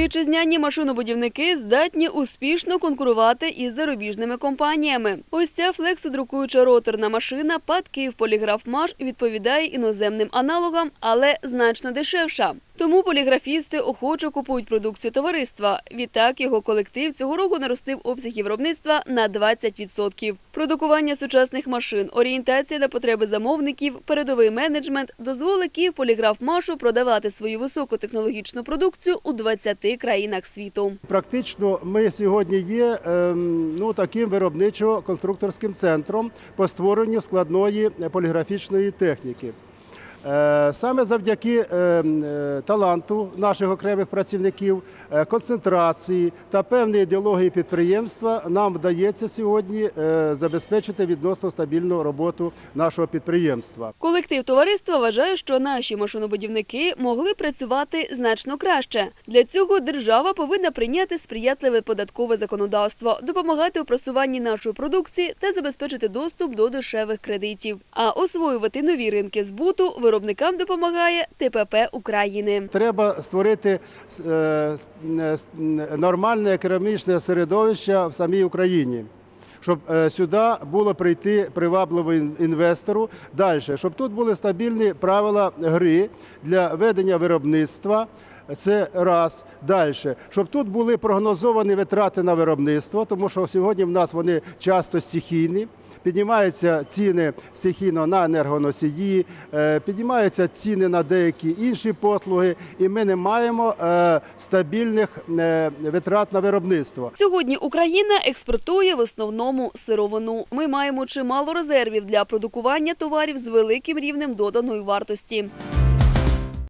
Вітчизняні машинобудівники здатні успішно конкурувати із зарубіжними компаніями. Ось ця флексодрукуюча роторна машина ПАД «Київ Поліграфмаш» відповідає іноземним аналогам, але значно дешевша. Тому поліграфісти охоче купують продукцію товариства. Відтак його колектив цього року наростив обсяги виробництва на 20%. Продукування сучасних машин, орієнтація на потреби замовників, передовий менеджмент дозволить Київ Поліграфмашу продавати свою високотехнологічну продукцію у 20 країнах світу. Практично ми сьогодні є ем, ну, таким виробничо-конструкторським центром по створенню складної поліграфічної техніки. Е, Саме завдяки ем, е, таланту наших окремих працівників, е, концентрації та певної ідеології підприємства нам вдається сьогодні е, забезпечити відносно стабільну роботу нашого підприємства. Колектив товариства вважає, що наші машинобудівники могли працювати значно краще. Для цього держава повинна прийняти сприятливе податкове законодавство, допомагати у просуванні нашої продукції та забезпечити доступ до дешевих кредитів. А освоювати нові ринки збуту виробникам допомагає ТПП України. Треба створити е, е, нормальне економічне середовище в самій Україні. Щоб е, сюди було прийти привабливо інвестору далі, щоб тут були стабільні правила гри для ведення виробництва. Це раз далі, щоб тут були прогнозовані витрати на виробництво, тому що сьогодні в нас вони часто стихійні. Піднімаються ціни стихійно на енергоносії, е, піднімаються ціни на деякі інші послуги, і ми не маємо е, стабільних е, витрат на виробництво. Сьогодні Україна експортує в основному сировину. Ми маємо чимало резервів для продукування товарів з великим рівнем доданої вартості.